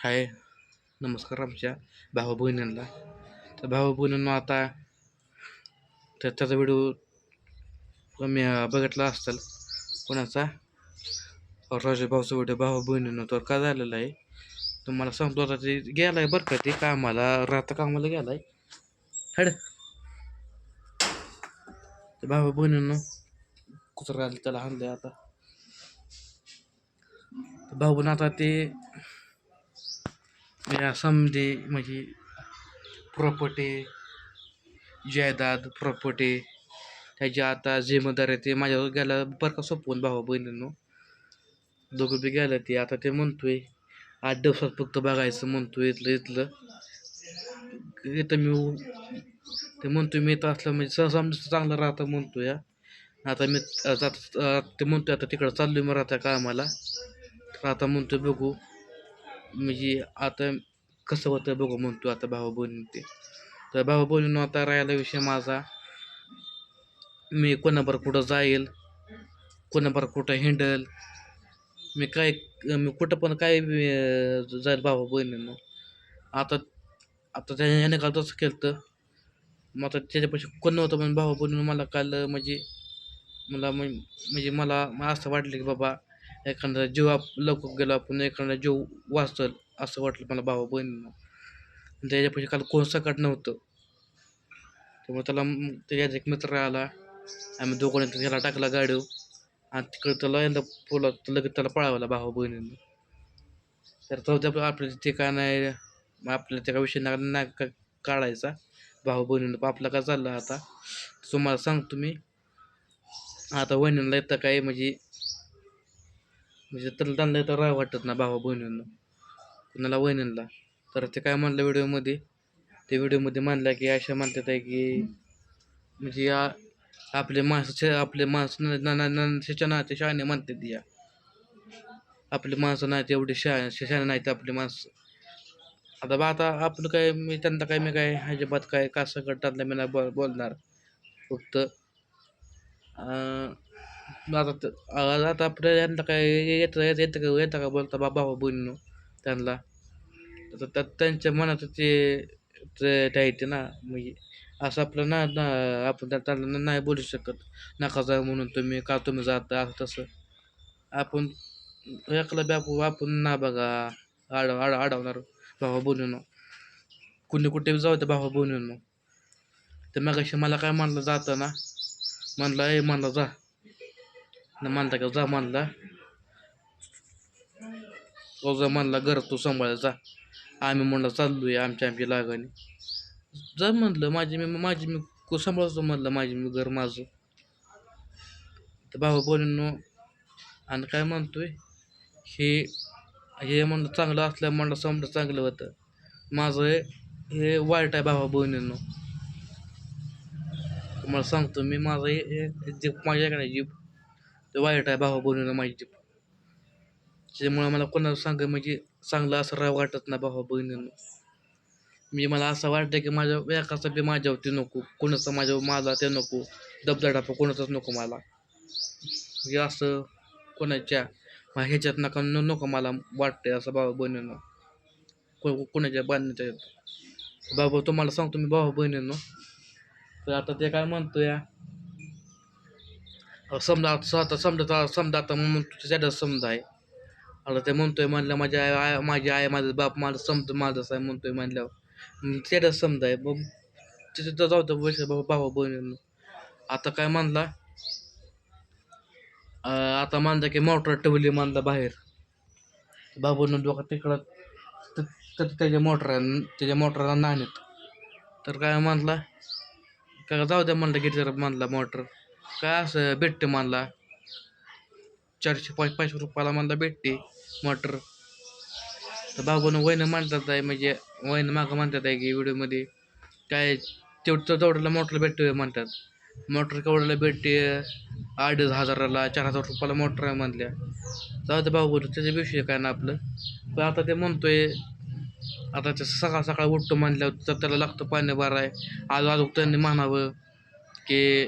हाय नमस्कार आमच्या भावा बहिणींना. तर भावा बहिणींना आता तर त्याचा व्हिडिओ मी बघितला असेल कोणाचा? राजू भाऊचा व्हिडिओ भावा बहिणींना. तर काय झालेलं आहे तुम्हाला सांगतो आता ते गेला आहे बरं का ते कामाला राहता कामाला गेला आहे हड. ते भावा बहिणींना कुत्रा आलं त्याला हाणलंय आता. तर भाऊ पण आता ते या समजे म्हणजे प्रॉपर्टी म्हणजे म्हणजे जायदाद प्रॉपर्टी त्याची आता जिम्मेदार आहे ते माझ्यावर गेला बरं का सोपवून भावा बहिणींनो. दोघं बी गेलं ते. आता ते म्हणतोय आठ दिवसात फक्त बघायचं म्हणतोय इथलं इथलं. इथं मी ते म्हणतोय मी इथं असलं म्हणजे सहसा चांगलं राहतं म्हणतोय हा. आता मी आता ते म्हणतोय आता तिकडं चाललोय मी राहता कामाला. तर आता म्हणतोय बघू. म्हणजे आता कसं होतं बघू म्हणतो आता भाऊ बहिणी ते. तर भाऊ बहिणीनं आता राहिला विषय माझा. मी कोणाबर कुठं जाईल कोणाबर कुठं हिंडल मी काय मी कुठं पण काय जाईल भाऊ बहिणीनं. आता आता त्याने काल तसं केलं तर मग आता त्याच्यापाशी कोण नव्हतं पण भाऊ बहिणीनं मला काल म्हणजे मला म्हणजे मला मला असं वाटलं की बाबा एखादा जीव आप लवकर गेला आपण एखादा जीव वाचल. असं वाटलं मला भावा बहिणींना. त्याच्यापाशी काल कोण सकट नव्हतं. त्यामुळे त्याला म- त्याच्यात एक मित्र आला. आम्ही दोघांनी त्याला टाकला गाडीव आणि तिकडे त्याला यंदा पोला लगेच त्याला पळावला भावा बहिणींना. तर जाऊ दे ते काय नाही मग आपल्याला त्या विषय ना नाही का काढायचा. भाऊ बहिणीनं आपला काय चाललं आता? तुम्हाला सांगतो मी आता बहिणींना येतं काय म्हणजे म्हणजे तर त्यांना येतं राह वाटत ना भावा बहिणींना. कुणाला वहिनींना. तर ते काय म्हणलं व्हिडिओमध्ये? ते व्हिडिओमध्ये म्हणलं की अशा म्हणतात आहे की म्हणजे या आपले माणसं आपले माणसं त्याच्या नाते शहाणे म्हणतात या. आपले माणसं नाहीत एवढी शहा शहाणे नाहीत आपली माणसं. आता बा आता आपलं काय मी त्यांना काय मी काय अजिबात काय कसं करतात मी नाही बोल बोलणार. फक्त आता आता आपल्या यांना काय येतं येतं येतं का येतं का बोलता बा भावा बहिणीनो? त्यांना. तर त्यात त्यांच्या मनात ते ते ना. म्हणजे असं आपलं ना ना आपण त्या- त्यांना नाही बोलू शकत. नका जा म्हणून तुम्ही का तुम्ही जाता असं तसं. आपण एकला बॅप आपण ना बघा आड आड अडवणार भावा बोलून. कुणी कुठे बी जाऊ दे भावा बहिणीनो तर मग मला काय म्हणलं जातं ना म्हणलं ए म्हणलं जा. न म्हणता का जा म्हणला. तो म्हणला घर तू सांभाळायचा आम्ही म्हणलं चाललोय आमच्या आमच्या लागाने जा म्हणलं माझी मी माझी मी को सांभाळतो म्हणलं माझी मी घर माझं. तर भावा बोलून आणि काय म्हणतोय? हे हे म्हणलं चांगलं असल्या म्हणलं समजा चांगलं होतं. माझं हे वाईट आहे भावा बहिणींनो तुम्हाला सांगतो मी माझं हे जे जीप माझ्याकडे जीप ते वाईट आहे भावा बहिणीनं माझी जीप त्याच्यामुळं मला कोणाला सांग म्हणजे चांगलं असं राह वाटत ना भावा बहिणीनं. म्हणजे मला असं वाटतं की माझ्या एकाचा बी माझ्यावरती नको. कोणाचा माझ्यावर माझा ते नको. दबदडापा कोणाचाच नको मला. हे असं कोणाच्या मा- ह्याच्यात नका नको मला वाटतंय असं भावा बहिणीनं. को कोणाच्या बांधण्याच्या बाबा तुम्हाला सांगतो मी भावा बहिणीनं. तर आता ते काय म्हणतो या समजा आता समजा समजा आता मग तुझ्या समजा आहे. आता ते म्हणतोय म्हणलं माझ्या आई आय माझी आई माझा बाप माझं समज माझंच आहे म्हणतोय म्हणल्यावर. त्याच्यात समजा आहे मग तिथे तर जाऊ तर पैसे बाबा भावा बहिणीनं आता काय म्हणला? आता म्हणलं की मोटर ठेवली मानला बाहेर. बाबून डोका तिकडं तर त्याच्या मोटर त्याच्या मोटरला नाणीत. तर काय म्हणला? का जाऊ द्या म्हणलं किती जरा म्हणला मोटर. काय असं भेटते म्हणला? चारशे पाच पाचशे रुपयाला मानला भेटते. मोटर. तर बाबून वहिनं म्हणतात आहे म्हणजे वहिनं मागं म्हणतात आहे की व्हिडिओमध्ये काय तेवढं तेवढ्याला मोटर भेटते म्हणतात. मोटर केवढ्याला भेटते अडीच हजाराला चार हजार रुपयाला मोटर आहे म्हणल्या. जाऊ दे भाऊ त्याच्या विषय काय ना आपलं. पण आता ते म्हणतोय आता ते सकाळ सकाळ उठतो म्हणल्यावर तर त्याला लागतं पाणी भराय आज आज त्यांनी म्हणावं की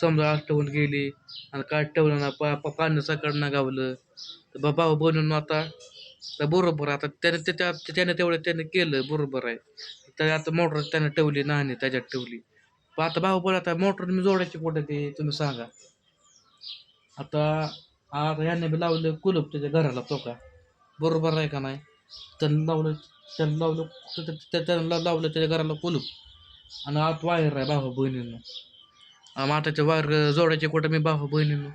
समजा आज ठेवून गेली आणि काय ठेवलं ना पा- पाणी सकाळ ना गावलं. तर बाबा बनून आता तर बरोबर आता त्याने त्याच्या त्याने तेवढं त्याने केलं बरोबर आहे. तर आता मोटर त्याने ठेवली नाही त्याच्यात ठेवली. पण आता भाऊ पण आता मोटर मी जोडायची कुठे ते तुम्ही सांगा. आता आता याने बी लावलं कुलूप त्याच्या घराला तो का? बरोबर आहे का नाही? त्यानं लावलं त्यानं लावलं त्या- त्यानं लावलं त्याच्या घराला कुलूप. आणि आत वायर आहे भाऊ बहिणीनं. आताच्या वायर जोडायचे कुठं मी भाऊ बहिणीनं?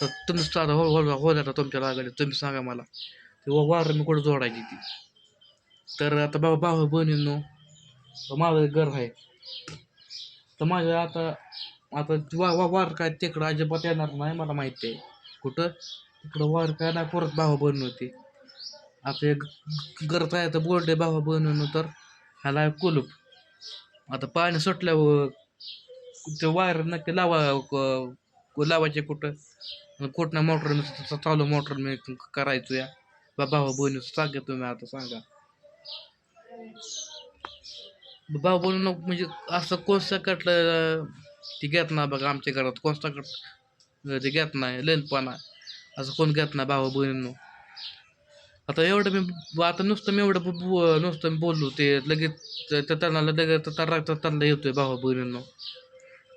तर तुम्हीच आता हो हो हो तुमच्या लागले. तुम्ही सांगा मला. ते वा- मी कुठं जोडायची ती? तर आता भाऊ भाऊ बहिणींनो माझं एक घर आहे. तर माझ्या आता आता वा वा वार काय तिकडं अजिबात येणार नाही मला माहिती आहे. कुठं? तिकडं वार काय नाही परत भावा बहिणी होती. आता एक गरज आहे तर बोलते भावा बहिणीनं तर ह्याला कुलूप. आता पाणी सुटल्यावर ते वायर नक्की लावा क- लावायचे कुठं? कुठनं मोटर मी चालू मोटर मी करायचो या. बा बहिणी सांगा तुम्ही आता सांगा. भाऊ बहिणी म्हणजे असं कोणतं कटलं ती घेत नाही बघा आमच्या घरात. कोणता कट ते घेत नाही लहानपणा. असं कोण घेत नाही भाऊ बहिणींनो. आता एवढं मी आता नुसतं मी एवढं बो- नुसतं मी बोललो ते लगेच त्यांना लगेच त्यांना येतोय भाऊ बहिणींनो.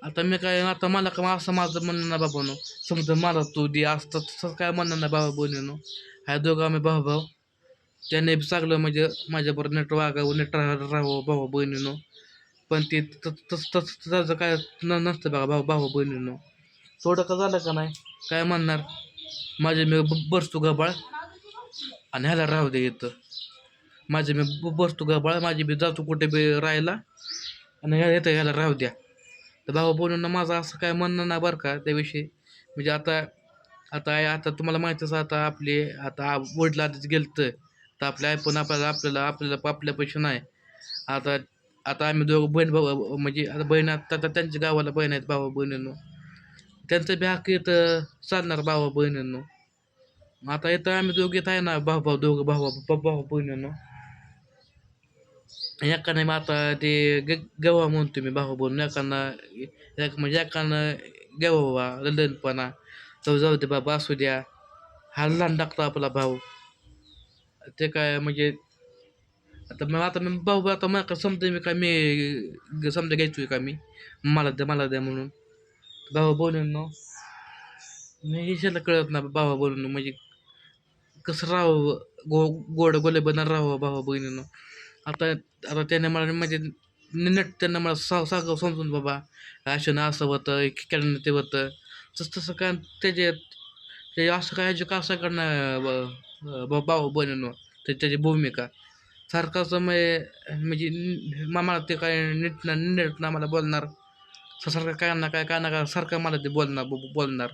आता मी काय आता मला काय असं माझं म्हणणं नाही बाबानो समजा मला तू दे असतं तसं काय म्हणणं नाही बाबा बहिणीनो ह्या दोघं आम्ही भाऊ भाऊ त्याने बी चांगलं म्हणजे माझ्याबरोबर नेट वागावं नेट राहावं भाऊ बहिणीनो पण ते तस तस तस त्याचं काय नसतं बघा भाऊ भाऊ बहिणीनो थोडं का झालं का नाही? काय म्हणणार? माझे मी ब- बसतो गबाळ. आणि ह्याला राहू दे इथं. माझे मी ब- बसतो गबाळ माझी बी जातो कुठे बी राहायला. आणि ह्या येतं ह्याला राहू द्या. तर भाऊ बहिणींना माझं असं काय म्हणणं नाही बरं का त्याविषयी. म्हणजे आता आता आहे आता तुम्हाला माहितीच आहे आता आपले आता वडील आधीच गेलं तर आपले आई पण आपल्याला आपल्याला आपल्याला आपल्या पैसे नाही. आता आता आम्ही दोघं बहीण भाऊ म्हणजे आता बहीण आता आता त्यांच्या गावाला बहीण आहेत भाऊ बहिणींनो. त्यांचं बी हक्क इथं चालणार भाऊ बहिणींनो. मग आता इथं आम्ही दोघे आहे ना भाऊ भाऊ दोघं भाऊ भाऊ भाऊ बहिणींनो. एकाने मग आता ते ग गवा म्हणतो मी भाऊ बहिण एकानं एक म्हणजे एकानं गव्हा ललनपणा जाऊ जाऊ दे बाबा असू द्या हा लहान टाकतो आपला भाऊ ते काय म्हणजे आता मग आता मी भाऊ आता मला का समजा मी का मी ग- समजा घ्यायचोय का मी मला द्या मला द्या म्हणून भावा बोलून मी हिशाला कळत ना भावा बोलून म्हणजे कसं राहावं गो गोड गोले बनर राहावं भावा बहिणीनं आता आता त्याने मला म्हणजे नट त्यांना मला सा सांगावं समजून बाबा असं असं होतं केलं ते होतं. तसं तसं काय त्याचे ते असं काय जे का करणं भाऊ बहिणीनं? ते त्याची भूमिका. सारखं असं म्हणजे न- मला ते काय नीट ना नीट ना मला बोलणार. सारखं काय ना काय काय ना काय सारखं मला ते बोलणार बोलणार.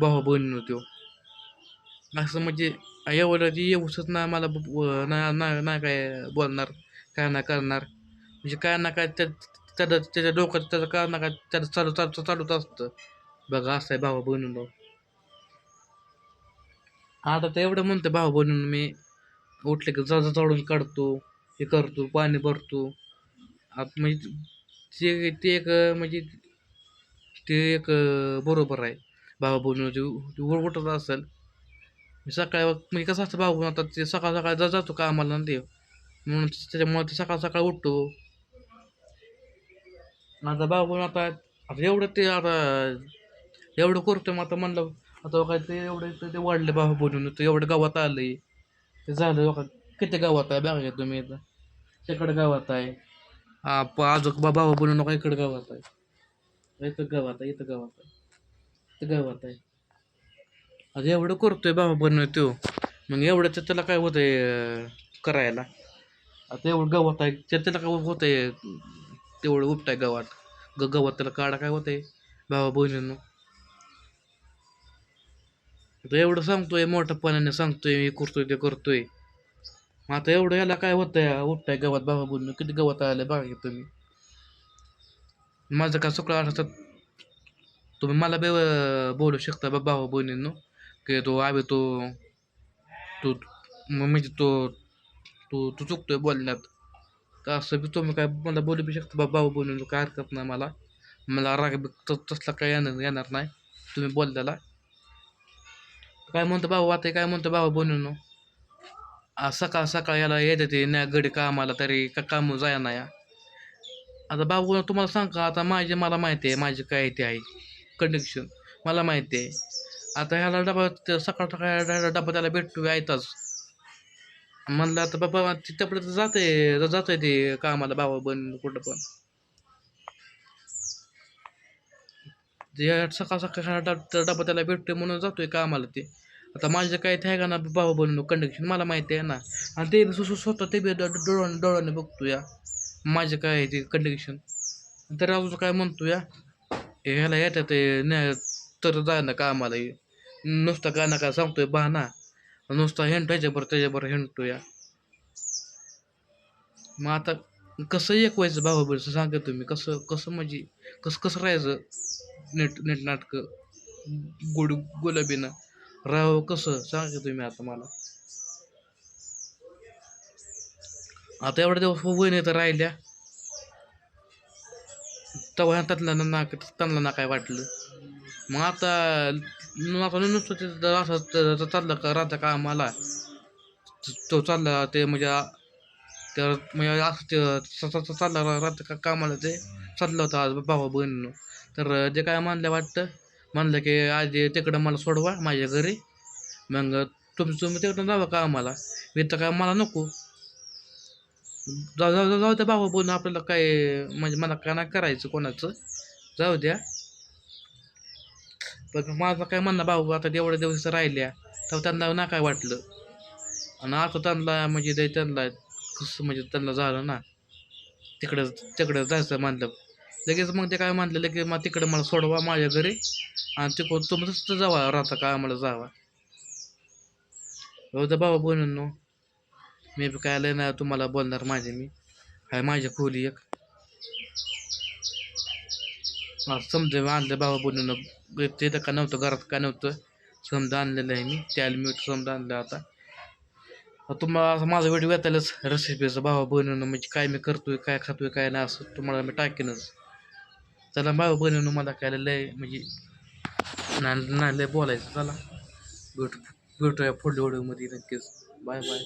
भाऊ बहिणीनं तो असं म्हणजे एवढं ती येऊसच ना मला ब- ना ना काय बोलणार. काय ना करणार? म्हणजे काय ना काय त्या त्याचं त्याच्या डोक्यात त्याचं काय ना काय त्याचं चालू चालू चालूच असतं. बघा असं आहे भावा बनून आता तर एवढं म्हणतो भाऊ बनून मी. उठले की जाजा चढून काढतो हे करतो पाणी भरतो. आता म्हणजे ते ते एक म्हणजे ते एक बरोबर आहे. भावा बनून जे उठत असेल. सकाळी म्हणजे कसं असतं भाऊ आता ते सकाळ सकाळी जा जातो कामाला ना ते म्हणून त्याच्यामुळे ते सकाळ सकाळ उठतो. माझा भाऊ आता आता एवढं ते आता एवढं करतो मग आता म्हणलं आता काय ते एवढं ते वाढले बाबा बोलून तर एवढं गावात आलंय. ते झालं का किती गावात आहे बघा तुम्ही इथं? तिकडं गावात आहे. हा प अजून बा नका इकडं गावात आहे. इथं गावात आहे इथं गावात आहे. इथं गावात आहे. आता एवढं करतोय बाबा बनवतो मग एवढं तर त्याला काय होतंय करायला? आता एवढं आहे त्या त्याला काय आहे तेवढं उपटाय गवत. ग गवत त्याला काढा काय होतंय? भावा बहिणींनो. आता एवढं सांगतोय मोठ्यापणाने सांगतोय हे करतोय ते करतोय. मग आता एवढं याला काय होतंय उपटाय गवत भावा बोलणं किती गवत आलं बघा की तुम्ही. माझं काय सगळं असं तुम्ही मला बे बोलू शकता बा भावा बहिणींनो की तो आवे तो तू म्हणजे तो तू तू चुकतोय बोलण्यात. तर असं बी तुम्ही काय मला बोलू बी शकता? बा भाऊ बहिणींनो काय हरकत नाही मला. मला राग बी त- तसला काय येणार येणार नाही. तुम्ही बोलल्याला काय म्हणतो भाऊ आता काय म्हणतो भाऊ बनून आज सकाळ सकाळ याला येते ते ना गडी कामाला तरी का काम जाय ना या आता बाबू तुम्हाला सांग का? आता माझे मला माहिती आहे माझे काय ते आहे. कंडिक्शन मला माहिती आहे. आता ह्याला डबा त- सकाळ सकाळ डबा त्याला भेटतो आहे यायचाच म्हणलं आता बाबा तिथपर्यंत जाते आहे ते कामाला बाबा बन कुठं पण. सकाळ सकाळ ह्याला डब- डबा त्याला भेटतोय म्हणून जातोय कामाला ते. आता माझं काय ते आहे का ना बाबा बनून कंडक्शन मला माहिती आहे ना. आणि ते बी स्वतः ते बी डोळ्याने डोळ्याने बघतो या माझं काय आहे ते कंडक्शन तर अजून काय म्हणतो या हे ह्याला येतात ते तर जाय ना कामाला नुसतं का ना काय सांगतोय बहाना नुसता हिंडतो बरं त्याच्याबरोबर हिंडतो या मग आता कसं एक व्हायचं भाऊ सांगा तुम्ही कसं कसं म्हणजे कसं कसं राहायचं नेट नेट नाटकं? गोड गुलाबीनं. राहावं कसं? सांगा तुम्ही आता मला. आता एवढ्या दिवस हो वहिनी तर राहिल्या. तेव्हा त्यातल्या ना त्यांना ना काय वाटलं? मग आता न- नुसतं ते असं चाललं का राहतं का आम्हाला? तो चालला ते म्हणजे त्या म्हणजे असं ते चालला राहतं का कामाला ते? चाललं होतं आज भावा बहिणीनं. तर जे काय मानलं वाटतं? म्हणलं की आज तिकडं मला सोडवा माझ्या घरी. मग तुम्ही तुम्ही तिकडं जावं का आम्हाला? मी तर काय मला नको. जाऊ जाऊ जाऊ जाऊ द्या बाबा बोलून आपल्याला काय म्हणजे मला काय नाही करायचं कोणाचं. जाऊ द्या. पण माझं काय म्हणणं भाऊ आता एवढ्या दिवस राहिल्या तर त्यांना ना काय वाटलं? आणि आता त्यांना म्हणजे ते त्यांना कसं म्हणजे त्यांना झालं ना. तिकडं तिकडं जायचं म्हणलं. लगेच मग ते काय म्हणलं लगेच मग तिकडं मला सोडवा माझ्या घरी आणि तिकडं तुम्ही तसं जावा राहता का आम्हाला जावा. हो तर बाबा बोलून मी बी काय लय नाही तुम्हाला बोलणार माझे मी. हाय माझ्या खोली एक. समजा आणलं बाबा बोलून तिथं का नव्हतं घरात का नव्हतं. समजा आणलेलं आहे मी त्याला मी समजा आणलं आता. तुम्हाला असं माझा व्हिडिओ येतालच रेसिपीचं भावा बनवणं म्हणजे काय मी करतोय काय खातोय काय नाही असं तुम्हाला मी टाकेनच. चला भावा बनवणं मला काय लय म्हणजे नाही लय बोलायचं चला. भेट भेटूया पुढल्या व्हिडिओमध्ये नक्कीच. Bye bye